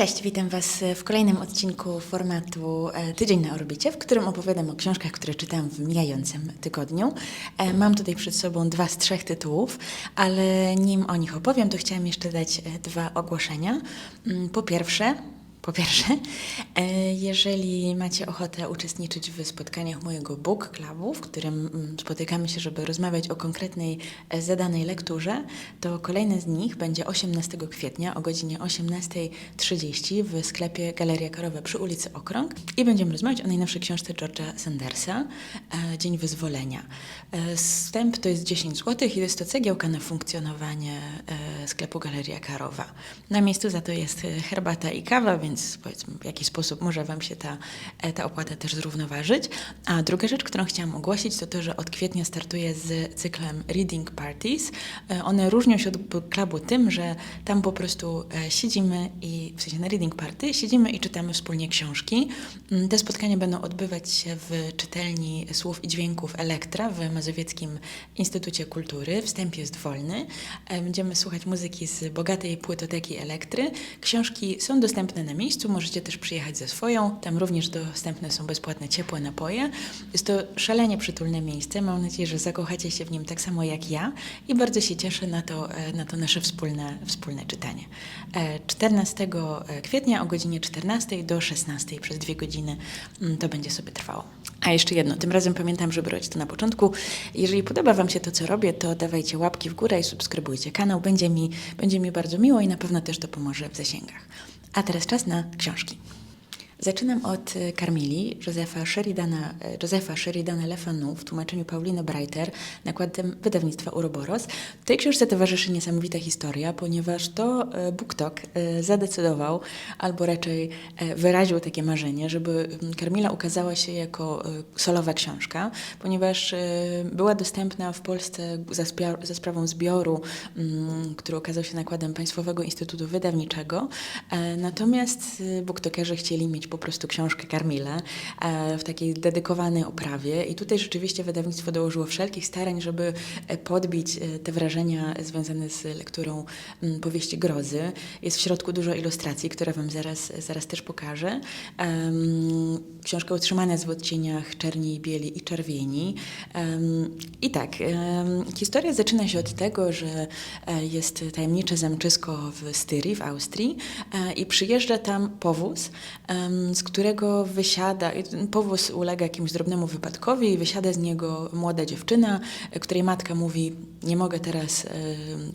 Cześć, witam Was w kolejnym odcinku formatu e, Tydzień na orbicie, w którym opowiadam o książkach, które czytałam w mijającym tygodniu. E, Mam tutaj przed sobą dwa z trzech tytułów, ale nim o nich opowiem, to chciałam jeszcze dać e, dwa ogłoszenia. Mm, Po pierwsze, po pierwsze, e, jeżeli macie ochotę uczestniczyć w spotkaniach mojego book clubu, w którym mm, spotykamy się, żeby rozmawiać o konkretnej e, zadanej lekturze, to kolejny z nich będzie 18 kwietnia o godzinie 18.30 w sklepie Galeria Karowa przy ulicy Okrąg i będziemy rozmawiać o najnowszej książce George'a Sandersa e, Dzień Wyzwolenia. Wstęp to jest 10 zł i jest to cegiełka na funkcjonowanie sklepu Galeria Karowa. Na miejscu za to jest herbata i kawa, więc powiedzmy w jakiś sposób może Wam się ta, e, ta opłata też zrównoważyć. A druga rzecz, którą chciałam ogłosić, to to, że od kwietnia startuję z cyklem Reading Parties. E, One różnią się od book clubu tym, że tam po prostu e, siedzimy i w sensie na Reading Party siedzimy i czytamy wspólnie książki. Mm, Te spotkania będą odbywać się w czytelni słów i dźwięków Elektra w Mazowieckim Instytucie Kultury. Wstęp jest wolny. Będziemy słuchać muzyki z bogatej płytoteki Elektry. Książki są dostępne na miejscu, możecie też przyjechać ze swoją. Tam również dostępne są bezpłatne ciepłe napoje. Jest to szalenie przytulne miejsce. Mam nadzieję, że zakochacie się w nim tak samo jak ja i bardzo się cieszę na to, e, na to nasze wspólne, wspólne czytanie. E, 14 kwietnia o godzinie 14 do 16 przez dwie godziny mm, to będzie sobie trwało. A jeszcze jedno, tym razem pamiętam, żeby robić to na początku. Jeżeli podoba Wam się to, co robię, to dawajcie łapki w górę i subskrybujcie kanał. Będzie mi, będzie mi bardzo miło i na pewno też to pomoże w zasięgach. A teraz czas na książki. Zaczynam od e, Carmili, Józefa Sheridana, e, Józefa Sheridana Le Fanu w tłumaczeniu Pauliny Breiter nakładem wydawnictwa Uroboros. Tej książce towarzyszy niesamowita historia, ponieważ to e, BookTok zadecydował, albo raczej wyraził takie marzenie, żeby mm, Carmila ukazała się jako solowa książka, ponieważ była dostępna w Polsce za, za sprawą zbioru, mm, który okazał się nakładem Państwowego Instytutu Wydawniczego. E, Natomiast booktokerzy chcieli mieć po prostu książkę Karmilę e, w takiej dedykowanej oprawie i tutaj rzeczywiście wydawnictwo dołożyło wszelkich starań, żeby e, podbić e, te wrażenia związane z lekturą mm, powieści grozy. Jest w środku dużo ilustracji, które Wam zaraz, zaraz też pokażę. Książka utrzymana jest w odcieniach czerni, bieli i czerwieni. I tak, historia zaczyna się od tego, że jest tajemnicze zamczysko w Styrii, w Austrii i przyjeżdża tam powóz, z którego wysiada, powóz ulega jakiemuś drobnemu wypadkowi i wysiada z niego młoda dziewczyna, której matka mówi, nie mogę teraz e,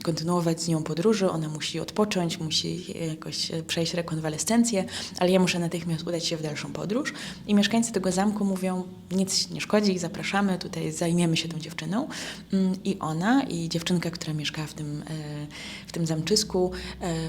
kontynuować z nią podróży, ona musi odpocząć, musi jakoś e, przejść rekonwalescencję, ale ja muszę natychmiast udać się w dalszą podróż. I mieszkańcy tego zamku mówią, nic nie szkodzi, zapraszamy, tutaj zajmiemy się tą dziewczyną. Mm, I ona i dziewczynka, która mieszkała w tym, e, w tym zamczysku,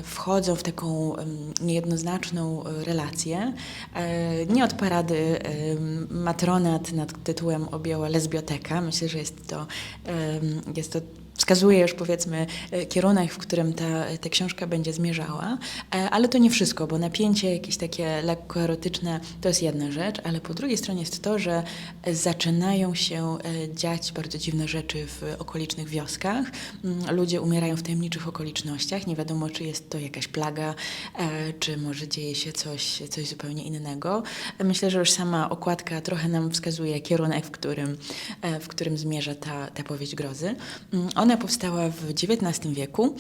wchodzą w taką niejednoznaczną relację. E, Nie od parady em, matronat nad tytułem objęła lesbioteka. Myślę, że jest to, em, jest to wskazuje już powiedzmy e, kierunek, w którym ta, ta książka będzie zmierzała, E, ale to nie wszystko, bo napięcie jakieś takie lekko erotyczne to jest jedna rzecz, ale po drugiej stronie jest to, że zaczynają się e, dziać bardzo dziwne rzeczy w okolicznych wioskach. Mm, Ludzie umierają w tajemniczych okolicznościach, nie wiadomo czy jest to jakaś plaga, czy może dzieje się coś, coś zupełnie innego. Myślę, że już sama okładka trochę nam wskazuje kierunek, w którym, w którym zmierza ta, ta powieść grozy. Mm, Ona powstała w XIX wieku.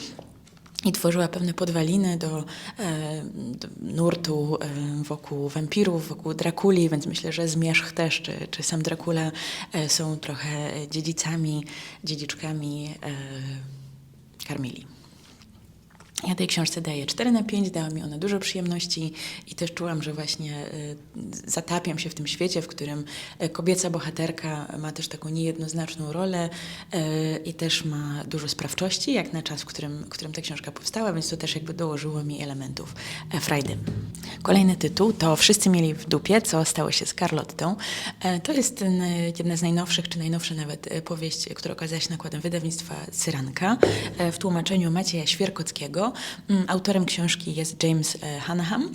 I tworzyła pewne podwaliny do, e, do nurtu e, wokół wampirów, wokół Drakuli, więc myślę, że Zmierzch też, czy, czy sam Dracula e, są trochę dziedzicami, dziedziczkami Karmili. Ja tej książce daję 4 na 5, dała mi ona dużo przyjemności i też czułam, że właśnie y, zatapiam się w tym świecie, w którym y, kobieca bohaterka ma też taką niejednoznaczną rolę y, i też ma dużo sprawczości, jak na czas, w którym, w którym ta książka powstała, więc to też jakby dołożyło mi elementów e, frajdy. Kolejny tytuł to Wszyscy mieli w dupie, co stało się z Carlottą. E, To jest e, jedna z najnowszych, czy najnowsza nawet e, powieść, która okazała się nakładem wydawnictwa Cyranka w tłumaczeniu Macieja Świerkockiego. Mm, Autorem książki jest James Hanaham.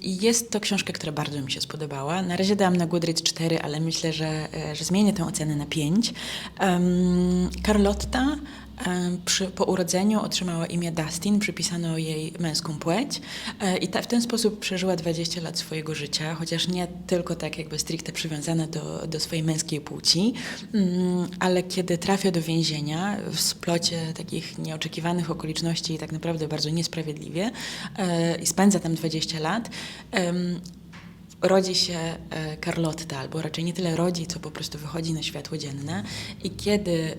Jest to książka, która bardzo mi się spodobała. Na razie dałam na Goodreads 4, ale myślę, że, e, że zmienię tę ocenę na 5. Um, Carlotta przy, po urodzeniu otrzymała imię Dustin, przypisano jej męską płeć e, i ta, w ten sposób przeżyła 20 lat swojego życia, chociaż nie tylko tak jakby stricte przywiązana do, do swojej męskiej płci, mm, ale kiedy trafia do więzienia w splocie takich nieoczekiwanych okoliczności i tak naprawdę bardzo niesprawiedliwie e, i spędza tam 20 lat, em, rodzi się e, Carlotta, albo raczej nie tyle rodzi, co po prostu wychodzi na światło dzienne i kiedy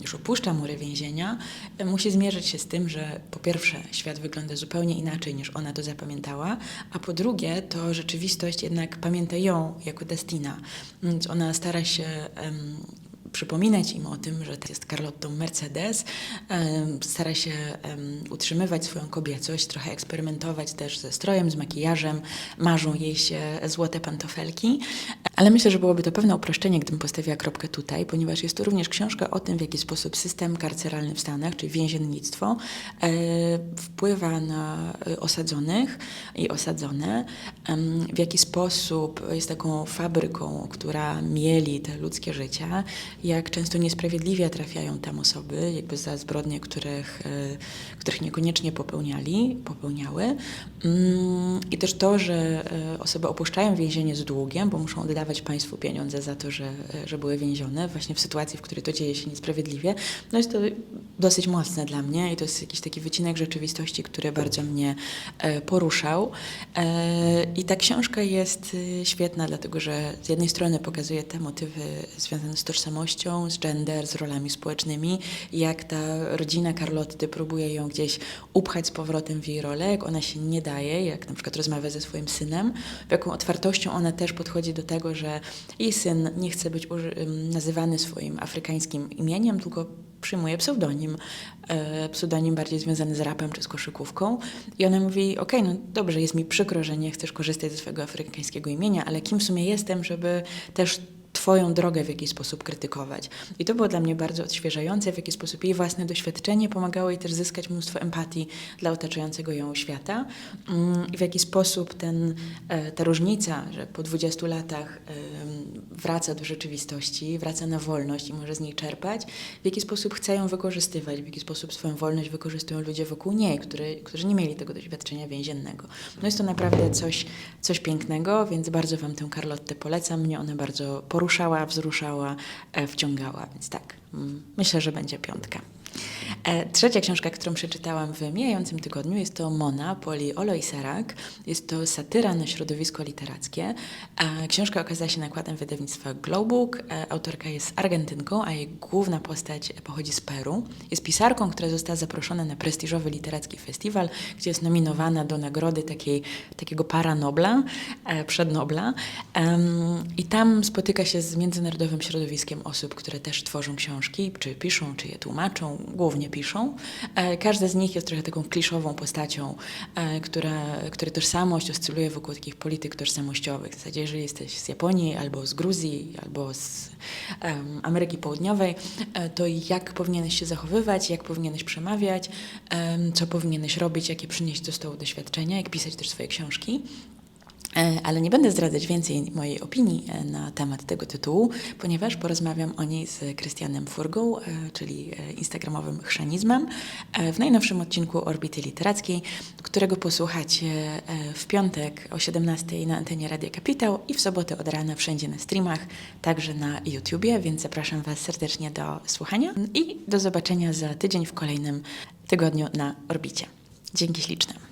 już opuszcza mury więzienia, e, musi zmierzyć się z tym, że po pierwsze świat wygląda zupełnie inaczej niż ona to zapamiętała, a po drugie to rzeczywistość jednak pamięta ją jako Destina, więc ona stara się przypominać im o tym, że jest Carlottą Mercedes, stara się utrzymywać swoją kobiecość, trochę eksperymentować też ze strojem, z makijażem, marzą jej się złote pantofelki, ale myślę, że byłoby to pewne uproszczenie, gdybym postawiła kropkę tutaj, ponieważ jest to również książka o tym, w jaki sposób system karceralny w Stanach, czyli więziennictwo, e, wpływa na e, osadzonych i osadzone, w jaki sposób jest taką fabryką, która mieli te ludzkie życia, jak często niesprawiedliwie trafiają tam osoby, jakby za zbrodnie, których, e, których niekoniecznie popełniali, popełniały. Mm, I też to, że e, osoby opuszczają więzienie z długiem, bo muszą oddawać państwu pieniądze za to, że, e, że były więzione, właśnie w sytuacji, w której to dzieje się niesprawiedliwie. No jest to dosyć mocne dla mnie i to jest jakiś taki wycinek rzeczywistości, który bardzo mnie poruszał. I ta książka jest świetna, dlatego że z jednej strony pokazuje te motywy związane z tożsamością, z gender, z rolami społecznymi, jak ta rodzina Carlotty próbuje ją gdzieś upchać z powrotem w jej rolę, jak ona się nie daje, jak na przykład rozmawia ze swoim synem, w jaką otwartością ona też podchodzi do tego, że jej syn nie chce być nazywany swoim afrykańskim imieniem, tylko przyjmuje pseudonim, e, pseudonim bardziej związany z rapem czy z koszykówką. I ona mówi, okej, no dobrze, jest mi przykro, że nie chcesz korzystać ze swojego afrykańskiego imienia, ale kim w sumie jestem, żeby też Twoją drogę w jakiś sposób krytykować. I to było dla mnie bardzo odświeżające, w jaki sposób jej własne doświadczenie pomagało jej też zyskać mnóstwo empatii dla otaczającego ją świata Mm, i w jaki sposób ten, e, ta różnica, że po 20 latach em, wraca do rzeczywistości, wraca na wolność i może z niej czerpać, w jaki sposób chce ją wykorzystywać, w jaki sposób swoją wolność wykorzystują ludzie wokół niej, który, którzy nie mieli tego doświadczenia więziennego. No jest to naprawdę coś, coś pięknego, więc bardzo Wam tę Carlottę polecam. Mnie ona bardzo poruszała, wzruszała, e, wciągała, więc tak, mm, myślę, że będzie piątka. E, Trzecia książka, którą przeczytałam w mijającym tygodniu jest to Mona Poli Oloiserak. Jest to satyra na środowisko literackie. E, Książka okazała się nakładem wydawnictwa Glowbook. E, Autorka jest Argentynką, a jej główna postać pochodzi z Peru. Jest pisarką, która została zaproszona na prestiżowy literacki festiwal, gdzie jest nominowana do nagrody takiej, takiego paranobla, przednobla. I tam spotyka się z międzynarodowym środowiskiem osób, które też tworzą książki, czy piszą, czy je tłumaczą, głównie piszą. E, Każda z nich jest trochę taką kliszową postacią, e, która, której tożsamość oscyluje wokół takich polityk tożsamościowych. W zasadzie, jeżeli jesteś z Japonii, albo z Gruzji, albo z Ameryki Południowej, e, to jak powinieneś się zachowywać, jak powinieneś przemawiać, em, co powinieneś robić, jakie przynieść do stołu doświadczenia, jak pisać też swoje książki. E, Ale nie będę zdradzać więcej mojej opinii e, na temat tego tytułu, ponieważ porozmawiam o niej z Krystianem Furgą, e, czyli instagramowym chrzanizmem, w najnowszym odcinku Orbity Literackiej, którego posłuchacie w piątek o 17 na antenie Radia Kapitał i w sobotę od rana wszędzie na streamach, także na YouTubie, więc zapraszam Was serdecznie do słuchania i do zobaczenia za tydzień w kolejnym tygodniu na Orbicie. Dzięki śliczne.